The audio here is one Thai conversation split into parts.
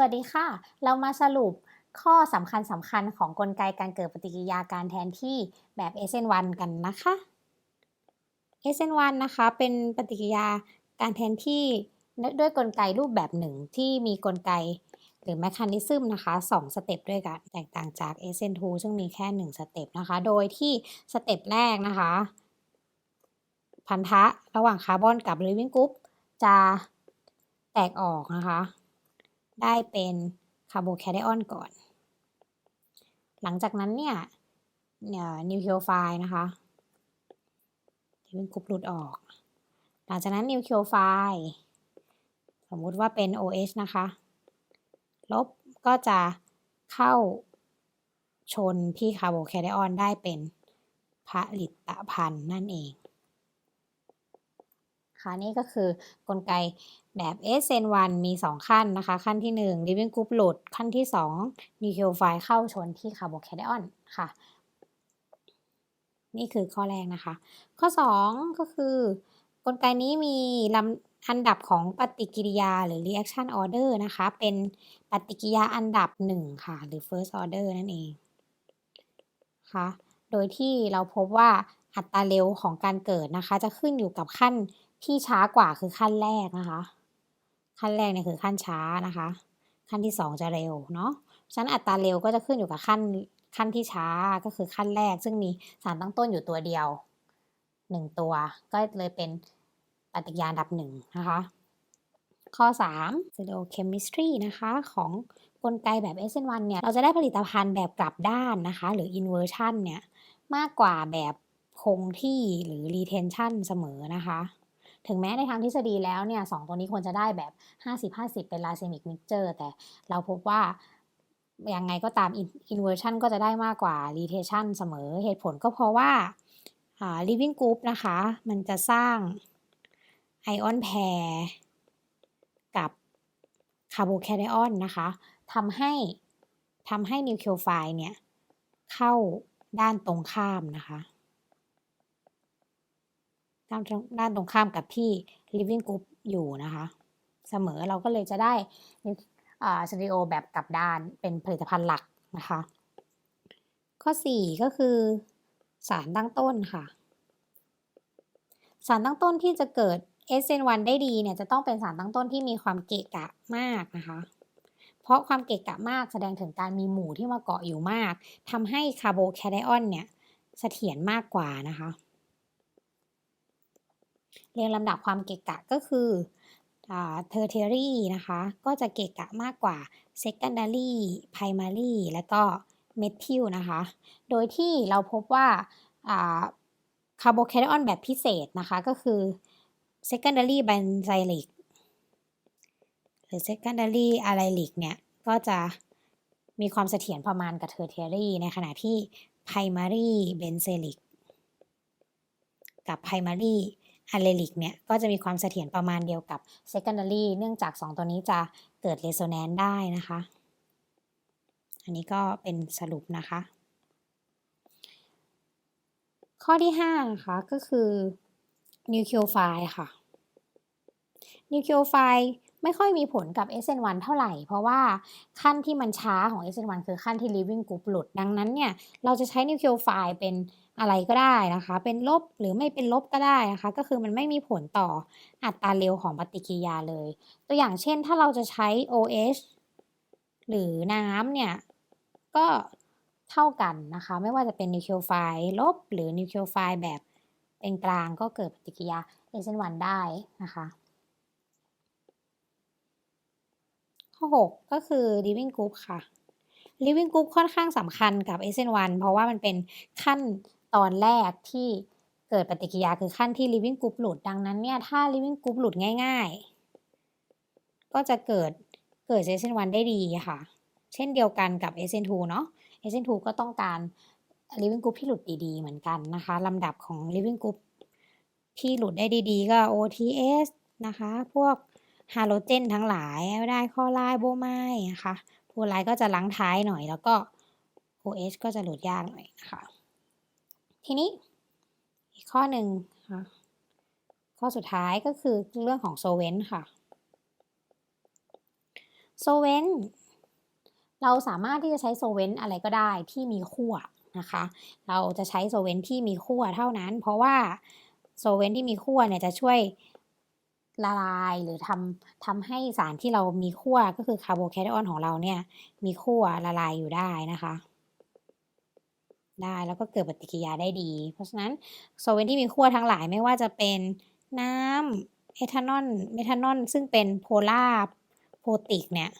สวัสดีค่ะ เรามาสรุปข้อสำคัญสำคัญของกลไกการเกิดปฏิกิริยาการแทนที่แบบ SN1 กันนะคะ SN1 นะคะเป็นปฏิกิริยาการแทนที่ด้วยกลไกรูปแบบหนึ่งที่มีกลไกหรือแมคานิซึมนะคะ2สเต็ปด้วยกันแตกต่างจาก SN2 ซึ่งมีแค่1สเต็ปนะคะ โดยที่สเต็ปแรกนะคะ พันธะระหว่างคาร์บอนกับ living group จะแตกออกนะคะ ได้เป็นคาร์โบแคทไอออนก่อน หลังจากนั้นเนี่ยนิวเคลียไฟนะคะที่เป็นกรุ๊ปหลุดออก หลังจากนั้นนิวเคลียไฟสมมุติว่าเป็น OH นะคะ ลบก็จะเข้าชนที่คาร์โบแคทไอออนได้เป็นผลิตภัณฑ์นั่นเอง ค่ะนี่ก็คือกลไกแบบ SN1 มี 2 ขั้นนะคะ ขั้นที่ 1 living group หลุด ขั้นที่ 2 nucleophile เข้าชนที่คาร์โบแคทไอออนค่ะ นี่คือข้อแรกนะคะ ข้อ 2 ก็คือกลไกนี้มีลำอันดับของปฏิกิริยาหรือ reaction order นะคะ เป็นปฏิกิริยาอันดับ 1 ค่ะ หรือ first order นั่นเองค่ะโดยที่เราพบว่าอัตราเร็วของการเกิดนะคะ จะขึ้นอยู่กับขั้น ที่ช้ากว่าคือขั้นแรกนะคะ ขั้นแรกเนี่ยคือขั้นช้านะคะ ขั้นที่สองจะเร็วเนาะฉะนั้นอัตราเร็วก็จะขึ้นอยู่กับขั้นขั้นที่ช้าก็คือขั้นแรก ซึ่งมีสารตั้งต้นอยู่ตัวเดียวหนึ่งตัว ก็เลยเป็นปฏิกิริยาดับหนึ่งนะคะ ข้อ3 stereochemistry นะคะของกลไกแบบ SN1 เนี่ย เราจะได้ผลิตภัณฑ์แบบกลับด้านนะคะ หรือ inversion เนี่ย มากกว่าแบบคงที่หรือ retention เสมอนะคะ ถึงแม้ในทางทฤษฎีแล้วเนี่ยสตัวนี้ควรจะได้แบบ 50-50 เป็นลาเซมิกมิกเจอร์แต่เราพบว่ายังไงก็ตาม inversion ก็จะได้มากกว่า retention เสมอเหตุผลก็เพราะว่า living group นะคะ มันจะสร้างไอออนแพรกับคาร์โบแคไอออนนะคะทำให้ทำให้นิวเคลียไฟล์เนี่ย เข้าด้านตรงข้ามนะคะ ด้านด้านตรงข้ามกับที่ living group อยู่นะคะ เสมอเราก็เลยจะได้สตูดิโอแบบกลับด้านเป็นผลิตภัณฑ์หลักนะคะ ข้อ 4 ก็คือ สารตั้งต้นค่ะ สารตั้งต้นที่จะเกิด SN1 ได้ดีเนี่ยจะต้องเป็นสารตั้งต้นที่มีความเกะกะมากนะคะ เพราะความเกะกะมากแสดงถึงการมีหมู่ที่มาเกาะอยู่มากทำให้คาร์โบแคไอออนเนี่ยเสถียรมากกว่านะคะ เรียงลำดับความเกะกะก็คือเทอร์เทอรี่นะคะ ก็จะเกะกะมากกว่า secondary primary และก็เมทิลนะคะ โดยที่เราพบว่าคาร์โบแคทออนแบบพิเศษนะคะ ก็คือ secondary benzylic หรือ secondary allylic เนี่ย ก็จะมีความเสถียรประมาณกับ tertiary ในขณะที่ primary benzylic กับ primary อะเลลิกเนี่ยก็จะมีความเสถียรประมาณเดียวกับ secondary เนื่องจาก 2 ตัวนี้จะเกิด resonance ได้นะคะ อันนี้ก็เป็นสรุปนะคะ ข้อที่5นะคะก็คือ nucleophile ค่ะ nucleophile ไม่ค่อยมีผลกับ SN1 เท่าไหร่ เพราะว่าขั้นที่มันช้าของ SN1 คือขั้นที่ living group หลุด ดังนั้นเนี่ย เราจะใช้ nucleophile เป็น อะไรก็ได้นะคะ เป็นลบหรือไม่เป็นลบก็ได้นะคะ ก็คือมันไม่มีผลต่ออัตราเร็วของปฏิกิริยาเลย ตัวอย่างเช่นถ้าเราจะใช้ OH หรือน้ำเนี่ย ก็เท่ากันนะคะ ไม่ว่าจะเป็นนิวเคลียไฟล์ลบหรือนิวเคลียไฟล์แบบเป็นกลางก็เกิดปฏิกิริยา SN1 ได้นะคะ ข้อ 6 ก็คือ living group ค่ะ living group ค่อนข้างสำคัญกับ SN1 เพราะว่ามันเป็นขั้น ตอนแรกที่เกิดปฏิกิริยาคือขั้นที่ living group หลุดดังนั้นเนี่ยถ้า living group หลุดง่าย ๆ ก็จะเกิดเกิด SN1 ได้ดีค่ะ เช่นเดียวกันกับ SN2 เนาะ SN2 ก็ต้องการ living group ที่หลุดดีๆ เหมือนกันนะคะลำดับของ living group ที่หลุดได้ดีๆ ก็ OTS นะคะ พวกฮาโลเจนทั้งหลายได้ข้อไลโบไมนะคะโพไลก็จะลังท้ายหน่อยแล้วก็ OH ก็จะหลุดยากหน่อยนะคะ ทีนี้อีกข้อหนึ่งค่ะข้อสุดท้ายก็คือเรื่องของโซเวนค่ะโซเวนเราสามารถที่จะใช้โซเวนอะไรก็ได้ที่มีขั้วนะคะ เราจะใช้โซเวนที่มีขั้วเท่านั้น เพราะว่าโซเวนที่มีขั้วเนี่ยจะช่วยละลายหรือทำทำให้สารที่เรามีขั้วก็คือคาร์โบแคทไอออนของเราเนี่ยมีขั้วละลายอยู่ได้นะคะ ได้แล้วก็เกิดปฏิกิริยาได้ดี เพราะฉะนั้นโซเวนที่มีขั้วทั้งหลายไม่ว่าจะเป็นน้ำเอทานอลเมทานอลซึ่งเป็นโพลาร์โพติกเนี่ย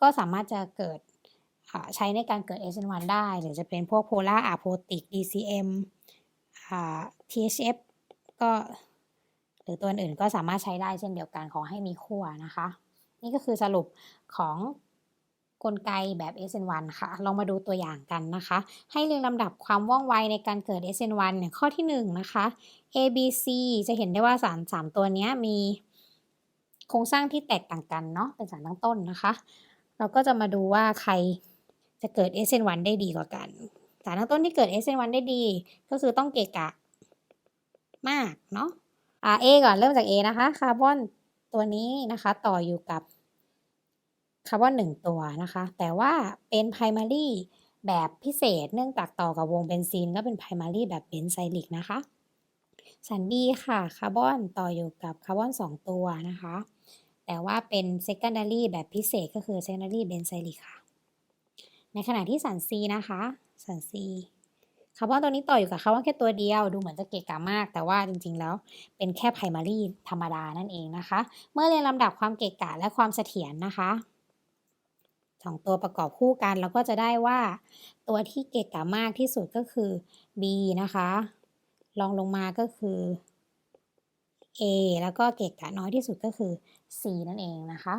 ก็สามารถจะเกิดใช้ในการเกิด SN1 ได้ หรือจะเป็นพวกโพลาร์อะโพติก DCM THF ก็หรือตัวอื่นก็สามารถใช้ได้เช่นเดียวกันขอให้มีขั้วนะคะ นี่ก็คือสรุปของ กลไกแบบ SN1 ค่ะ ลองมาดูตัวอย่างกันนะคะ ให้เรียงลำดับความว่องไวในการเกิด SN1 เนี่ยข้อที่ 1 นะคะ A B C จะเห็นได้ว่าสาร3ตัวนี้มีโครงสร้างที่แตกต่างกันเนาะเป็นสารตั้งต้นนะคะ เราก็จะมาดูว่าใครจะเกิด SN1 ได้ดีกว่ากัน สารตั้งต้นที่เกิด SN1 ได้ดี ก็คือต้องเกะกะมากเนาะอ่า A ก่อนเริ่มจาก A นะคะคาร์บอนตัวนี้นะคะต่ออยู่กับ คาร์บอนหนึ่งตัวนะคะ แต่ว่าเป็น primary แบบพิเศษเนื่องจากต่อกับวงเบนซีนก็เป็น primary แบบเบนไซลิกนะคะสันดีค่ะคาร์บอนต่ออยู่กับคาร์บอน 2 ตัวนะคะ แต่ว่าเป็น secondary แบบพิเศษก็คือ secondary เบนไซลิกค่ะ ในขณะที่สัน C นะคะสัน C คาร์บอนตัวนี้ต่ออยู่กับคาร์บอนแค่ตัวเดียว ดูเหมือนจะเกะกะมาก แต่ว่าจริงๆแล้วเป็นแค่ไพรมารีธรรมดานั่นเองนะคะ เมื่อเรียนลำดับความเกะกะและความเสถียรนะคะ สองตัวประกอบคู่กันเราก็จะได้ว่า ตัวที่เกะกะมากที่สุดก็คือ B นะคะลองลงมาก็คือ A แล้วก็เกะกะน้อยที่สุดก็คือ C นั่นเองนะคะ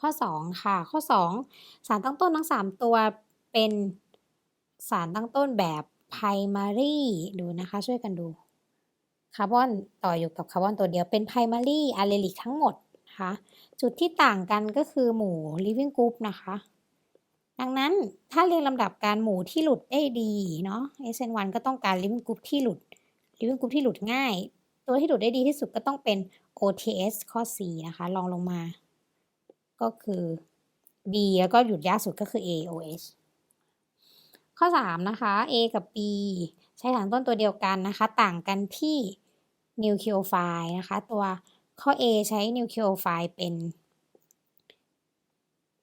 ข้อ 2 ค่ะ ข้อ 2 สารตั้งต้นทั้ง 3 ตัวเป็นสารตั้งต้นแบบ primary ดูนะคะช่วยกันดูคาร์บอนต่ออยู่กับคาร์บอนตัวเดียวเป็น primary allelic ทั้งหมด นะคะ จุดที่ต่างกันก็คือหมู่ living group นะคะ ดังนั้นถ้าเรียงลำดับการหมู่ที่หลุดได้ดีเนาะ SN1 ก็ต้องการ living group ที่หลุด living group ที่หลุดง่าย ตัวที่หลุดได้ดีที่สุดก็ต้องเป็น OTS ข้อ C นะคะลองลงมา ก็คือ B แล้วก็หยุดยากสุดก็คือ AOH ข้อ 3 นะคะ A กับ B ใช้ฐานต้นตัวเดียวกันนะคะ ต่างกันที่นิวคลีโอไฟล์นะคะ ตัว ข้อ A ใช้นิวคลีโอไฟเป็น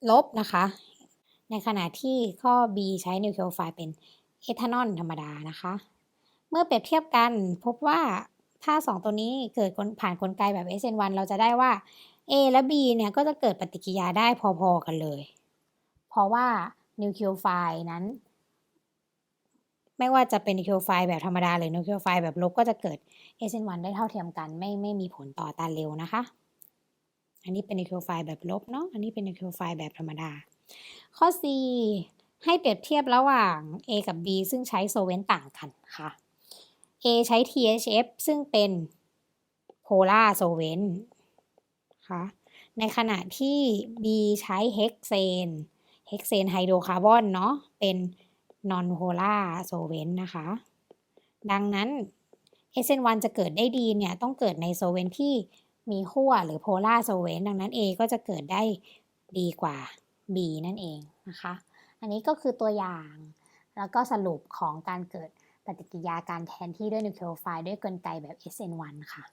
ลบนะคะ ในขณะที่ข้อ B ใช้นิวคลีโอไฟเป็นเอทานอลธรรมดานะคะ เมื่อเปรียบเทียบกันพบว่าถ้า 2 ตัวนี้เกิดผ่านกลไกแบบ SN1 เราจะได้ว่า A และ B เนี่ยก็จะเกิดปฏิกิริยาได้พอๆกันเลย เพราะว่านิวคลีโอไฟนั้น ไม่ว่าจะเป็นนิวเคลียไฟล์แบบธรรมดาหรือนิวเคลียไฟล์แบบลบก็จะเกิด SN1 ได้เท่าเทียมกันไม่ไม่มีผลต่อตาเร็วนะคะ อันนี้เป็นนิวเคลียไฟล์แบบลบเนาะอันนี้เป็นนิวเคลียไฟล์แบบธรรมดา ข้อ C ให้เปรียบเทียบระหว่าง A กับ B ซึ่งใช้โซเวนต่างกันค่ะ A ใช้ THF ซึ่งเป็นโพลาร์โซเวนค่ะในขณะที่ B ใช้เฮกเซน เฮกเซนไฮโดรคาร์บอนเนาะ เป็น non polar solvent นะคะ ดังนั้น SN1 จะเกิดได้ดีเนี่ยต้องเกิดในโซเวนที่มีขั้วหรือ polar solvent ดังนั้น A ก็จะเกิดได้ดีกว่า B นั่นเองนะคะ อันนี้ก็คือตัวอย่างแล้วก็สรุปของการเกิดปฏิกิริยาการแทนที่ด้วยนิวเคลีโอไฟล์ด้วยกลไกแบบ SN1 ค่ะ